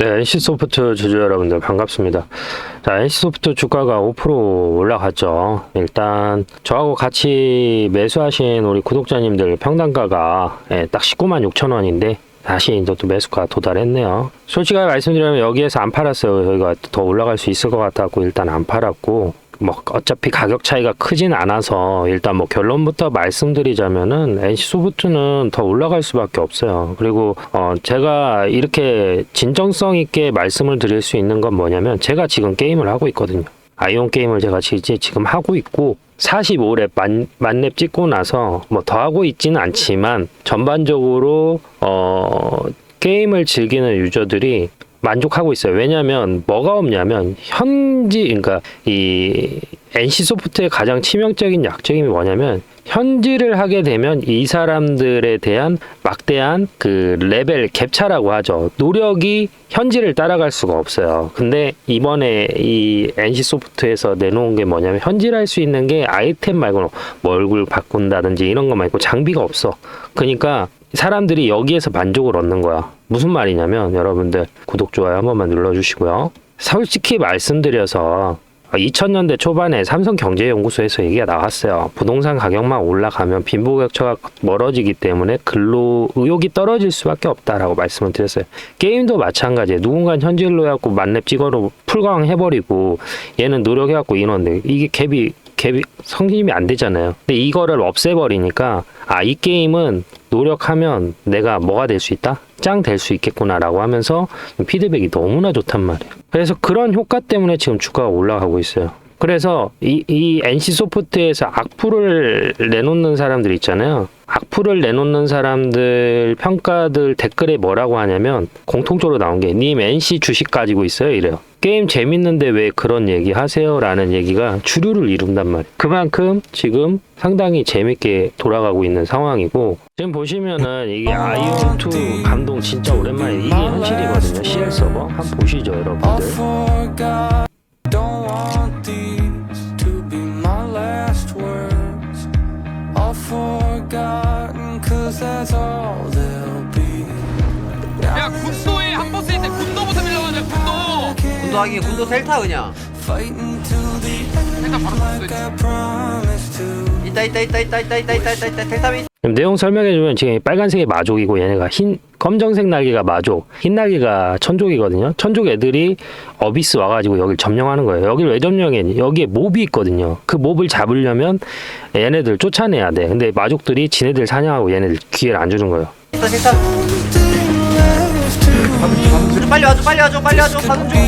네, NC소프트 주주 여러분들 반갑습니다. 자, NC소프트 주가가 5% 올라갔죠. 일단 저하고 같이 매수하신 우리 구독자님들 평단가가 예, 딱 19만 6천 원인데 다시 이제 또 매수가 도달했네요. 솔직하게 말씀드리면 여기에서 안 팔았어요. 여기가 더 올라갈 수 있을 것 같았고 일단 안 팔았고 뭐 어차피 가격 차이가 크진 않아서 일단 뭐 결론부터 말씀드리자면은 NC 소프트는 더 올라갈 수밖에 없어요. 그리고 어 제가 이렇게 진정성 있게 말씀을 드릴 수 있는 건 뭐냐면 제가 지금 게임을 하고 있거든요. 아이온 게임을 제가 지- 지금 하고 있고 45렙 만, 만렙 찍고 나서 뭐 더 하고 있지는 않지만 전반적으로 어 게임을 즐기는 유저들이 만족하고 있어요. 왜냐하면 뭐가 없냐면 현지 그러니까 이 NC 소프트의 가장 치명적인 약점이 뭐냐면 현지를 하게 되면 이 사람들에 대한 막대한 그 레벨 갭차라고 하죠. 노력이 현지를 따라갈 수가 없어요. 근데 이번에 이 NC 소프트에서 내놓은 게 뭐냐면 현지를 할수 있는 게 아이템 말고는 뭐 얼굴 바꾼다든지 이런 거 말고 장비가 없어. 그러니까 사람들이 여기에서 만족을 얻는 거야. 무슨 말이냐면 여러분들 구독 좋아요 한 번만 눌러주시고요. 솔직히 말씀드려서 2000년대 초반에 삼성경제연구소에서 얘기가 나왔어요. 부동산 가격만 올라가면 빈부격차가 멀어지기 때문에 근로 의욕이 떨어질 수밖에 없다라고 말씀을 드렸어요. 게임도 마찬가지예요. 누군가는 현질로 해갖고 만렙 찍어로 풀강 해버리고 얘는 노력해갖고 인원데 이게 갭이 갭이 성립이 안 되잖아요. 근데 이거를 없애버리니까 아 이 게임은 노력하면 내가 뭐가 될 수 있다? 짱 될 수 있겠구나라고 하면서 피드백이 너무나 좋단 말이에요. 그래서 그런 효과 때문에 지금 주가가 올라가고 있어요. 그래서 이, 이 NC 소프트에서 악플을 내놓는 사람들 있잖아요. 악플을 내놓는 사람들 평가들 댓글에 뭐라고 하냐면 공통적으로 나온 게 님 NC 주식 가지고 있어요 이래요. 게임 재밌는데 왜 그런 얘기 하세요? 라는 얘기가 주류를 이룬단 말이에요. 그만큼 지금 상당히 재밌게 돌아가고 있는 상황이고 지금 보시면은 이게 아이온2 감동 진짜 오랜만에 이게 현실이거든요. CL 서버 한번 보시죠 여러분들. 야 군도에 한 버스 있는데 군도부터 밀려가자 군도. 군도 하기 군도 셀타 그냥. 내가 바로 군도 to. 있다 있다 있다 있다 있다 있다 있다 있다 있다 셀타미 그럼 내용 설명해주면 지금 빨간색이 마족이고 얘네가 흰 검정색 날개가 마족, 흰 날개가 천족이거든요. 천족 애들이 어비스 와가지고 여길 점령하는 거예요. 여길 왜 점령해? 여기에 몹이 있거든요. 그 몹을 잡으려면 얘네들 쫓아내야 돼. 근데 마족들이 지네들 사냥하고 얘네들 기회를 안 주는 거예요. 있다 빨리 와줘 빨리 와줘 빨리 와줘 가는 중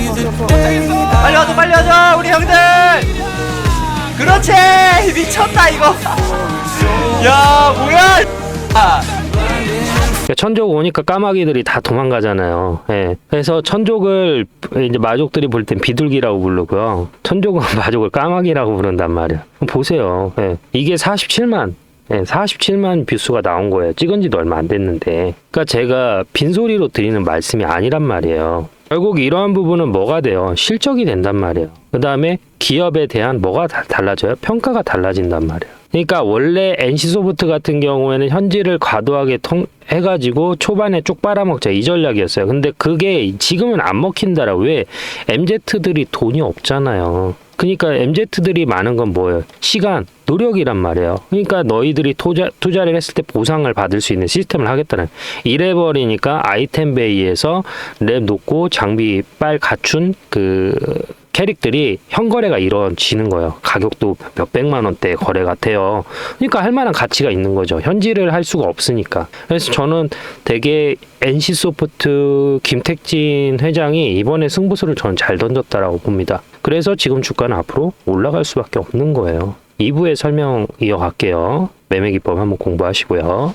빨리 와줘 빨리 와줘 우리 형들 그렇지 미쳤다 이거 야 뭐야 아, 그러니까 천족 오니까 까마귀들이 다 도망가잖아요. 예. 그래서 천족을 이제 마족들이 볼 땐 비둘기라고 부르고요. 천족은 마족을 까마귀라고 부른단. 그럼 보세요. 예. 이게 47만. 예, 47만 뷰수가 나온 거예요. 찍은 지도 얼마 안 됐는데. 그러니까 제가 빈소리로 드리는 말씀이 아니란 말이에요. 결국 이러한 부분은 뭐가 돼요? 실적이 된단 말이에요. 그 다음에 기업에 대한 뭐가 다- 달라져요? 평가가 달라진단 말이에요. 그러니까 원래 NC소프트 같은 경우에는 현지를 과도하게 통, 해가지고 초반에 쭉 빨아먹자 이 전략이었어요. 근데 그게 지금은 안 먹힌다라 왜 MZ들이 돈이 없잖아요. 그러니까 MZ들이 많은 건 뭐예요? 시간, 노력이란 말이에요. 그러니까 너희들이 투자, 투자를 했을 때 보상을 받을 수 있는 시스템을 하겠다는. 이래버리니까 아이템 베이에서 랩 놓고 장비 빨 갖춘 그 캐릭들이 현거래가 이루어지는 거예요. 가격도 몇 백만 원대 거래 같아요. 그러니까 할 만한 가치가 있는 거죠. 현질을 할 수가 없으니까. 그래서 저는 되게 NC 소프트 김택진 회장이 이번에 승부수를 저는 잘 던졌다라고 봅니다. 그래서 지금 주가는 앞으로 올라갈 수밖에 없는 거예요. 2부의 설명 이어갈게요. 매매 기법 한번 공부하시고요.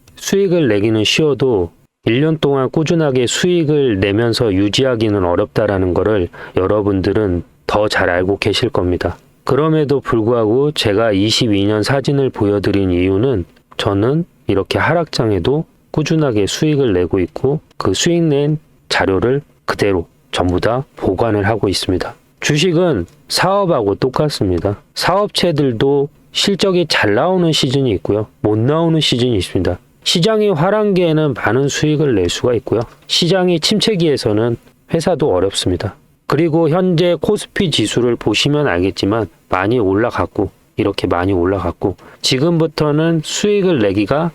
수익을 내기는 쉬워도 1년 동안 꾸준하게 수익을 내면서 유지하기는 어렵다라는 것을 여러분들은 더 잘 알고 계실 겁니다. 그럼에도 불구하고 제가 22년 사진을 보여드린 이유는 저는 이렇게 하락장에도 꾸준하게 수익을 내고 있고 그 수익 낸 자료를 그대로 전부 다 보관을 하고 있습니다. 주식은 사업하고 똑같습니다. 사업체들도 실적이 잘 나오는 시즌이 있고요. 못 나오는 시즌이 있습니다. 시장이 화랑기에는 많은 수익을 낼 수가 있고요. 시장이 침체기에서는 회사도 어렵습니다. 그리고 현재 코스피 지수를 보시면 알겠지만 많이 올라갔고 이렇게 많이 올라갔고 지금부터는 수익을 내기가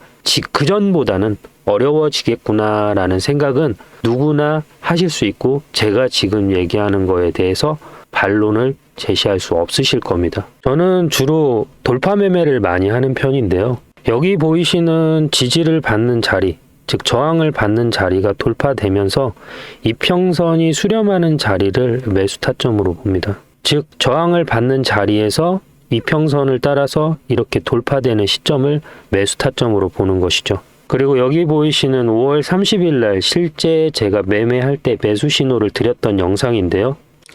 그 전보다는 어려워지겠구나라는 생각은 누구나 하실 수 있고 제가 지금 얘기하는 거에 대해서 반론을 제시할 수 없으실 겁니다. 저는 주로 돌파 매매를 많이 하는 편인데요. 여기 보이시는 지지를 받는 자리, 즉 저항을 받는 자리가 돌파되면서 이평선이 수렴하는 자리를 매수 타점으로 봅니다. 즉 저항을 받는 자리에서 이평선을 따라서 이렇게 돌파되는 시점을 매수 타점으로 보는 것이죠. 그리고 여기 보이시는 5월 30일 날 실제 제가 매매할 때 매수 신호를 드렸던 영상인데요.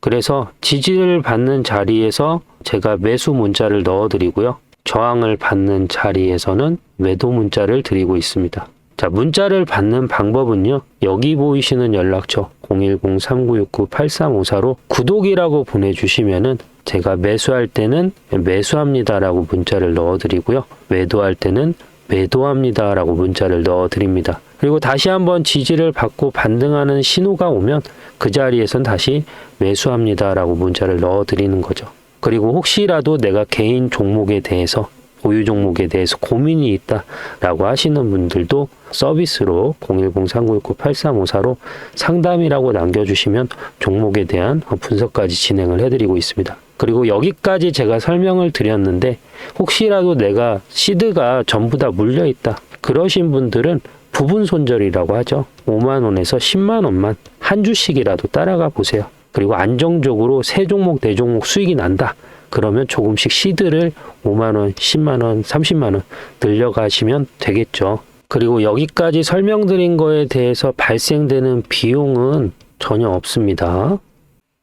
그래서 지지를 받는 자리에서 제가 매수 문자를 넣어 드리고요. 저항을 받는 자리에서는 매도 문자를 드리고 있습니다. 자, 문자를 받는 방법은요. 여기 보이시는 연락처 010-3969-8354로 구독이라고 보내주시면은 제가 매수할 때는 매수합니다라고 문자를 넣어 드리고요. 매도할 때는 매도합니다라고 문자를 넣어 드립니다. 그리고 다시 한번 지지를 받고 반등하는 신호가 오면 그 자리에선 다시 매수합니다라고 문자를 넣어 드리는 거죠. 그리고 혹시라도 내가 개인 종목에 대해서 보유 종목에 대해서 고민이 있다라고 하시는 분들도 서비스로 010-3969-8354로 상담이라고 남겨주시면 종목에 대한 분석까지 진행을 해드리고 있습니다. 그리고 여기까지 제가 설명을 드렸는데 혹시라도 내가 시드가 전부 다 물려 있다 그러신 분들은 부분 손절이라고 하죠. 5만 원에서 10만 원만 한 주씩이라도 따라가 보세요. 그리고 안정적으로 세 종목 네 종목 수익이 난다. 그러면 조금씩 시드를 5만 원, 10만 원, 30만 원 늘려가시면 되겠죠. 그리고 여기까지 설명드린 거에 대해서 발생되는 비용은 전혀 없습니다.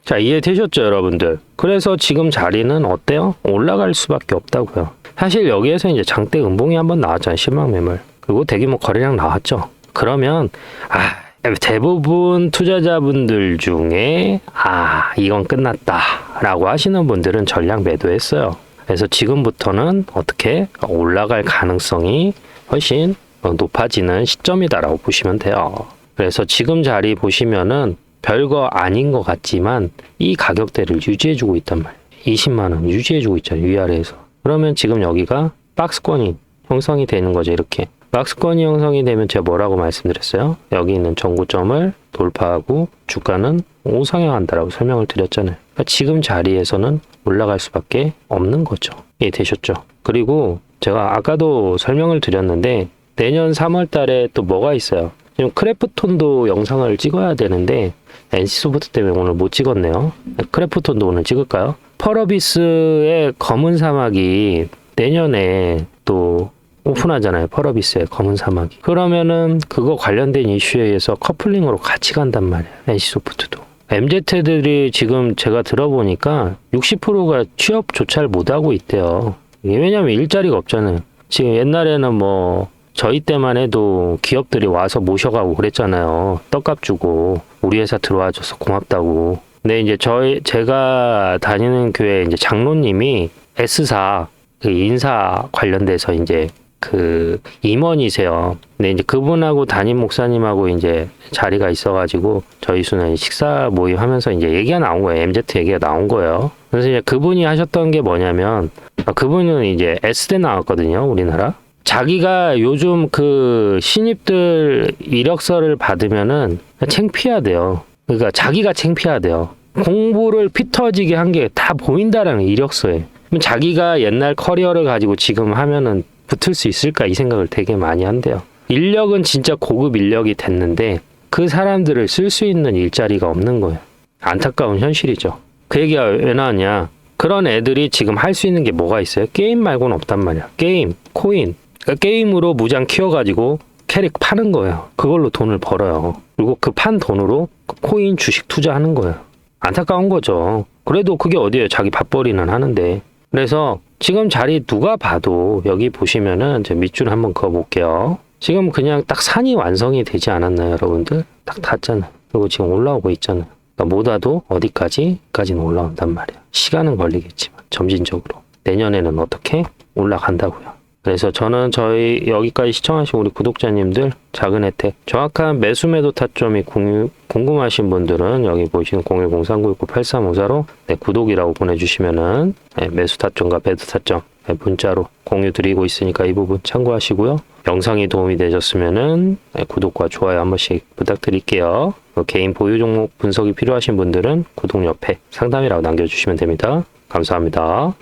자, 이해되셨죠, 여러분들? 그래서 지금 자리는 어때요? 올라갈 수밖에 없다고요. 사실 여기에서 이제 장대 음봉이 한번 나왔잖아요, 신망 매물. 그리고 대규모 거래량 나왔죠. 그러면, 아, 대부분 투자자분들 중에, 아, 이건 끝났다. 라고 하시는 분들은 전량 매도했어요. 그래서 지금부터는 어떻게 올라갈 가능성이 훨씬 높아지는 시점이다라고 보시면 돼요. 그래서 지금 자리 보시면은 별거 아닌 것 같지만 이 가격대를 유지해주고 있단 말이에요. 20만 원 유지해주고 있잖아요. 위아래에서. 그러면 지금 여기가 박스권이 형성이 되는 거죠. 이렇게. 박스권이 형성이 되면 제가 뭐라고 말씀드렸어요? 여기 있는 전고점을 돌파하고 주가는 우상향한다라고 설명을 드렸잖아요. 그러니까 지금 자리에서는 올라갈 수밖에 없는 거죠. 이해되셨죠? 그리고 제가 아까도 설명을 드렸는데 내년 3월 달에 또 뭐가 있어요? 지금 크래프톤도 영상을 찍어야 되는데 NC소프트 때문에 오늘 못 찍었네요. 크래프톤도 오늘 찍을까요? 펄어비스의 검은 사막이 내년에 또 오픈하잖아요. 펄어비스의 검은 사막이. 그러면은 그거 관련된 이슈에 의해서 커플링으로 같이 간단 말이에요. NC소프트도. MZ들이 지금 제가 들어보니까 60%가 취업 조차를 못하고 있대요. 왜냐면 일자리가 없잖아요. 지금 옛날에는 뭐 저희 때만 해도 기업들이 와서 모셔가고 그랬잖아요. 떡값 주고 우리 회사 들어와줘서 고맙다고. 근데 이제 저희 제가 다니는 교회 이제 장로님이 S사 그 인사 관련돼서 이제 그 임원이세요. 근데 이제 그분하고 담임 목사님하고 이제 자리가 있어가지고 저희 수는 식사 모임 하면서 이제 얘기가 나온 거예요. MZ 얘기가 나온 거예요. 그래서 이제 그분이 하셨던 게 뭐냐면 아, 그분은 이제 S대 나왔거든요. 우리나라. 자기가 요즘 그 신입들 이력서를 받으면은 창피하대요. 그러니까 자기가 창피하대요. 공부를 피 터지게 한 게 다 보인다라는 이력서에. 그럼 자기가 옛날 커리어를 가지고 지금 하면은 붙을 수 있을까 이 생각을 되게 많이 한대요. 인력은 진짜 고급 인력이 됐는데 그 사람들을 쓸 수 있는 일자리가 없는 거예요. 안타까운 현실이죠. 그 얘기가 왜 나왔냐? 그런 애들이 지금 할 수 있는 게 뭐가 있어요? 게임 말고는 없단 말이야. 게임, 코인. 그러니까 게임으로 무장 키워가지고 캐릭 파는 거예요. 그걸로 돈을 벌어요. 그리고 그 판 돈으로 코인 주식 투자하는 거예요. 안타까운 거죠. 그래도 그게 어디에요? 자기 밥벌이는 하는데. 그래서 지금 자리 누가 봐도 여기 보시면은 제 밑줄 한번 그어볼게요. 지금 그냥 딱 산이 완성이 되지 않았나요, 여러분들? 딱 닿잖아요. 그리고 지금 올라오고 있잖아요. 그러니까 못 와도 어디까지? 까지는 올라온단 말이에요. 시간은 걸리겠지만 점진적으로 내년에는 어떻게 올라간다고요. 그래서 저는 저희 여기까지 시청하신 우리 구독자님들 작은 혜택 정확한 매수 매도 타점이 공유, 궁금하신 분들은 여기 보시는 0103998354로 네, 구독이라고 보내주시면은 네, 매수 타점과 매도 타점 네, 문자로 공유 드리고 있으니까 이 부분 참고하시고요. 영상이 도움이 되셨으면은 네, 구독과 좋아요 한 번씩 부탁드릴게요. 그 개인 보유 종목 분석이 필요하신 분들은 구독 옆에 상담이라고 남겨주시면 됩니다. 감사합니다.